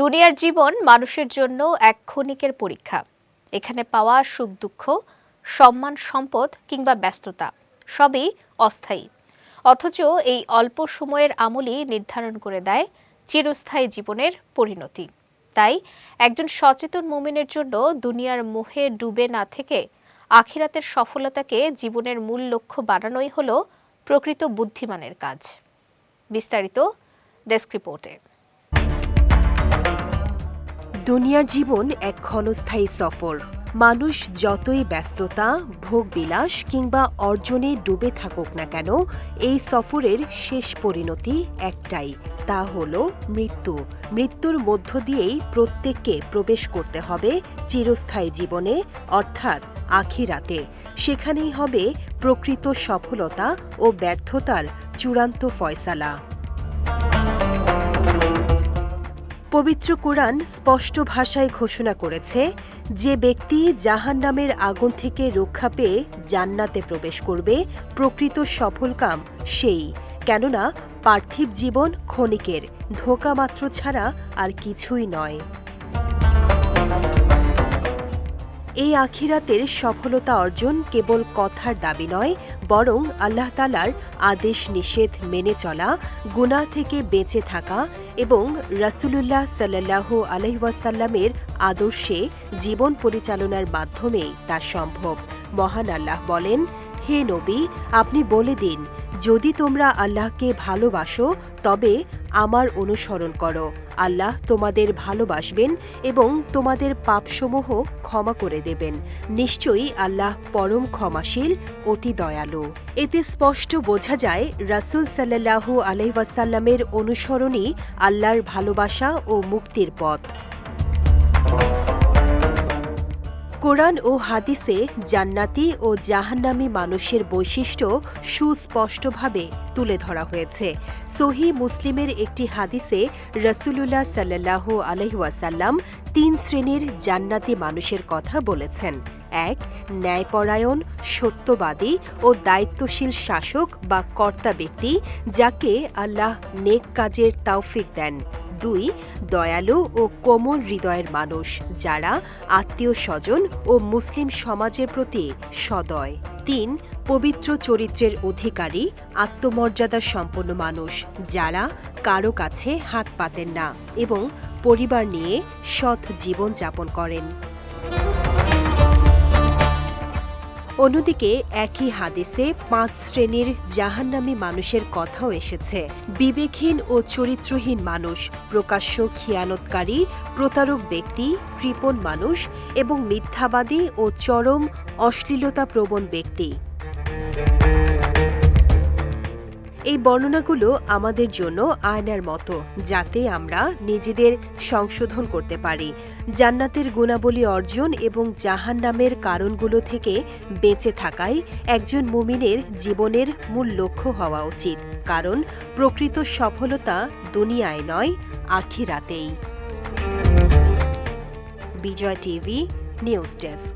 দুনিয়ার জীবন মানুষের জন্য এক ক্ষণিকের পরীক্ষা। এখানে পাওয়া সুখ, দুঃখ, সম্মান, সম্পদ কিংবা ব্যস্ততা সবই অস্থায়ী। অথচ এই অল্প সময়ের আমলই নির্ধারণ করে দেয় চিরস্থায়ী জীবনের পরিণতি। তাই একজন সচেতন মুমিনের জন্য দুনিয়ার মোহে ডুবে না থেকে আখিরাতের সফলতাকে জীবনের মূল লক্ষ্য বানানোই হল প্রকৃত বুদ্ধিমানের কাজ। বিস্তারিত ডেস্ক রিপোর্টে। দুনিয়ার জীবন এক ক্ষণস্থায়ী সফর। মানুষ যতই ব্যস্ততা, ভোগবিলাস কিংবা অর্জনে ডুবে থাকুক না কেন, এই সফরের শেষ পরিণতি একটাই, তা হল মৃত্যু। মৃত্যুর মধ্য দিয়েই প্রত্যেককে প্রবেশ করতে হবে চিরস্থায়ী জীবনে, অর্থাৎ আখিরাতে। সেখানেই হবে প্রকৃত সফলতা ও ব্যর্থতার চূড়ান্ত ফয়সালা। পবিত্র কোরআন স্পষ্ট ভাষায় ঘোষণা করেছে যে ব্যক্তি জাহান নামের আগুন থেকে রক্ষা পেয়ে জান্নাতে প্রবেশ করবে, প্রকৃত সফলকাম সেই। কেননা, পার্থিব জীবন ক্ষণিকের, ধোকা মাত্র ছাড়া আর কিছুই নয়। এই আখিরাতের সফলতা অর্জন কেবল কথার দাবি নয়, বরং আল্লাহ তালার আদেশ নিষেধ মেনে চলা, গুনাহ থেকে বেঁচে থাকা এবং রাসুলুল্লাহ সাল্লাহ আলহিবাসাল্লামের আদর্শে জীবন পরিচালনার মাধ্যমেই তা সম্ভব। মহান আল্লাহ বলেন, হে নবী, আপনি বলে দিন, যদি তোমরা আল্লাহকে ভালোবাসো, তবে আমার অনুসরণ করো। আল্লাহ তোমাদের ভালোবাসবেন এবং তোমাদের পাপসমূহ ক্ষমা করে দেবেন। নিশ্চয়ই আল্লাহ পরম ক্ষমাশীল, অতি দয়ালু। এতে স্পষ্ট বোঝা যায়, রাসুল সাল্লাহু আলহিবাসাল্লামের অনুসরণই আল্লাহর ভালোবাসা ও মুক্তির পথ। কোরআন ও হাদিসে জান্নাতি ও জাহান্নামী মানুষের বৈশিষ্ট্য সুস্পষ্টভাবে তুলে ধরা হয়েছে। সহি মুসলিমের একটি হাদিসে রসুলুল্লাহ সাল্লাহ আলহিউসাল্লাম তিন শ্রেণির জান্নাতি মানুষের কথা বলেছেন। এক, ন্যায়পরায়ণ, সত্যবাদী ও দায়িত্বশীল শাসক বা কর্তা ব্যক্তি যাকে আল্লাহ নেক কাজের তাওফিক দেন। দুই দয়ালু ও কোমল হৃদয়ের মানুষ, যারা আত্মীয় স্বজন ও মুসলিম সমাজের প্রতি সদয়। তিন, পবিত্র চরিত্রের অধিকারী, আত্মমর্যাদা সম্পন্ন মানুষ, যারা কারও কাছে হাত পাতেন না এবং পরিবার নিয়ে সৎ জীবন যাপন করেন। অন্যদিকে, একই হাদিসে পাঁচ শ্রেণির জাহান্নামী মানুষের কথাও এসেছে। বিবেকহীন ও চরিত্রহীন মানুষ, প্রকাশ্য খিয়ানতকারী প্রতারক ব্যক্তি, কৃপণ মানুষ এবং মিথ্যাবাদী ও চরম অশ্লীলতা প্রবণ ব্যক্তি। এই বর্ণনাগুলো আমাদের জন্য আয়নার মতো, যাতে আমরা নিজেদের সংশোধন করতে পারি। জান্নাতের গুণাবলী অর্জন এবং জাহান নামের কারণগুলো থেকে বেঁচে থাকাই একজন মুমিনের জীবনের মূল লক্ষ্য হওয়া উচিত। কারণ, প্রকৃত সফলতা দুনিয়ায় নয়, আখিরাতেই। Bijoy TV, news desk.